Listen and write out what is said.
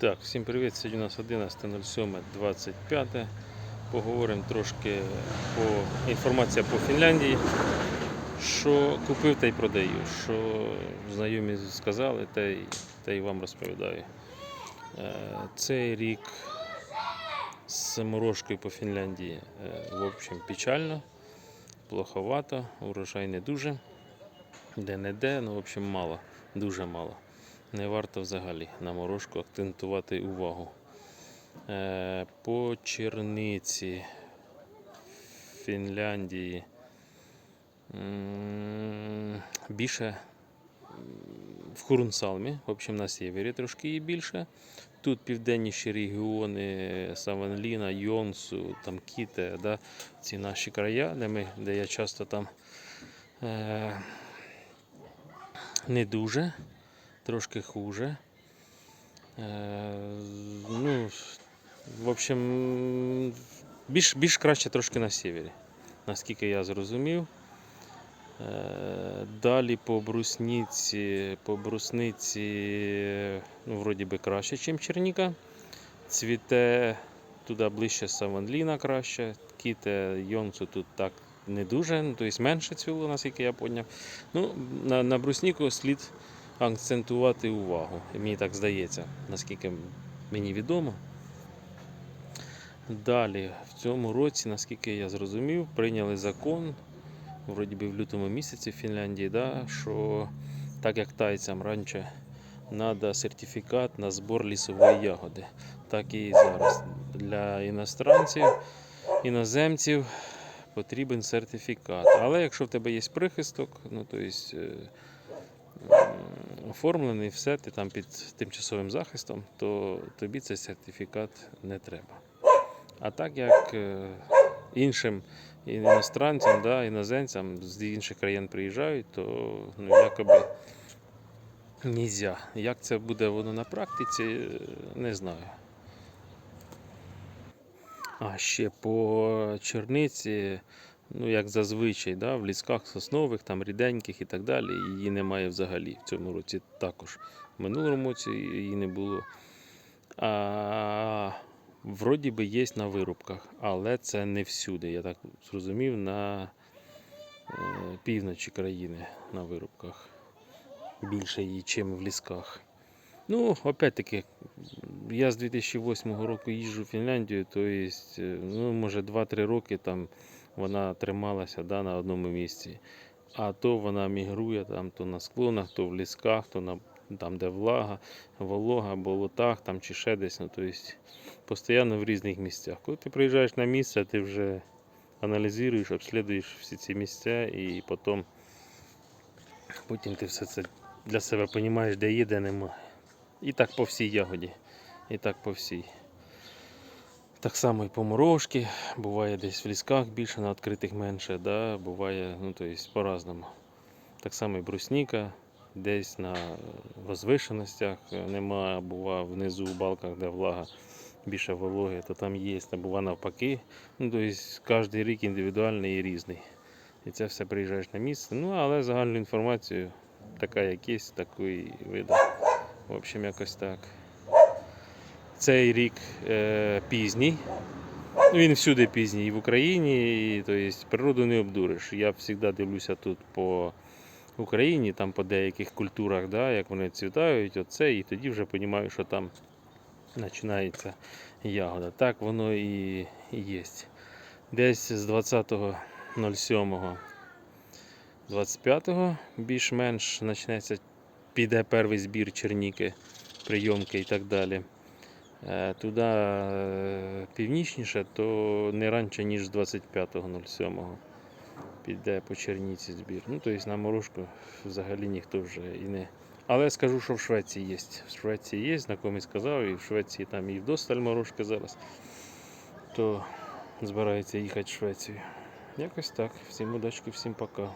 Так, всім привіт. Сьогодні у нас 11.07.25. Поговоримо трошки по інформація по Фінляндії. Що купив, та й продаю. Що знайомі сказали, та й, та й вам розповідаю. Е, Цей рік з морожкою по Фінляндії, е, в общем, печально, плоховато, урожай не дуже. Де-не-де, ну, в общем, мало, дуже мало не варто взагалі на морожку акцентувати увагу. Е, по черниці Фінляндії більше в Хурунсалмі, в общем, на севері трошки її більше. Тут південніші регіони Саванліна, Йонсу, там Кіте, да, ці наші края, де, ми, де я часто там е, не дуже трошки хуже. Е, ну, в общем, більш, більш краще трошки на севері, наскільки я зрозумів. Е, далі по брусниці, по брусниці, ну, вроді би краще, ніж Черніка. Цвіте туди ближче Саванліна краще, кіте Йонсу тут так не дуже, ну, тобто менше цвіло, наскільки я поняв. Ну, на, на брусніку слід акцентувати увагу. Мені так здається, наскільки мені відомо. Далі, в цьому році, наскільки я зрозумів, прийняли закон, вроді би в лютому місяці в Фінляндії, да, що так як тайцям раніше треба сертифікат на збор лісової ягоди, так і зараз. Для іностранців, іноземців потрібен сертифікат. Але якщо в тебе є прихисток, ну то м, оформлений, все, ти там під тимчасовим захистом, то тобі цей сертифікат не треба. А так як е, іншим іностранцям, да, іноземцям з інших країн приїжджають, то ну, якоби нельзя. Як це буде воно на практиці, е, не знаю. А ще по черниці, ну як зазвичай, да, в лісках соснових, там ріденьких і так далі, її немає взагалі в цьому році також. В минулому році її не було. А, вроді би є на вирубках, але це не всюди. Я так зрозумів, на е, півночі країни на вирубках. Більше її, ніж в лісках. Ну, опять-таки, я з 2008 року їжджу в Фінляндію, то есть, е, ну, може 2-3 роки там вона трималася да, на одному місці. А то вона мігрує там, то на склонах, то в лісках, то на, там, де влага, волога, болотах там, чи ще десь. Ну, то есть, постійно в різних місцях. Коли ти приїжджаєш на місце, ти вже аналізуєш, обслідуєш всі ці місця і потім, потім ти все це для себе розумієш, де є, де немає. І так по всій ягоді. І так по всій. Так само і по морожки. Буває десь в лісках більше, на відкритих менше, да? буває ну, по-разному. Так само і брусніка, десь на возвишеностях нема, бува внизу в балках, де влага більше вологи, то там є, а бува навпаки. Ну, то есть, кожен рік індивідуальний і різний. І це все приїжджаєш на місце. Ну, але загальну інформацію, така як є, таку і видав. В общем, якось так. Цей рік е, пізній. Він всюди пізній, і в Україні, і, то природу не обдуриш. Я завжди дивлюся тут по Україні, там по деяких культурах, да, як вони цвітають, оце, і тоді вже розумію, що там починається ягода. Так воно і є. Десь з 20.07 25-го більш-менш почнеться, піде перший збір черніки, прийомки і так далі. Е, Туди е, північніше, то не раніше, ніж 25.07 піде по черніці збір. Ну, тобто на морожку взагалі ніхто вже і не. Але скажу, що в Швеції є. В Швеції є, знайомий сказав, і в Швеції там і вдосталь морожки зараз. То збирається їхати в Швецію. Якось так. Всім удачки, всім пока.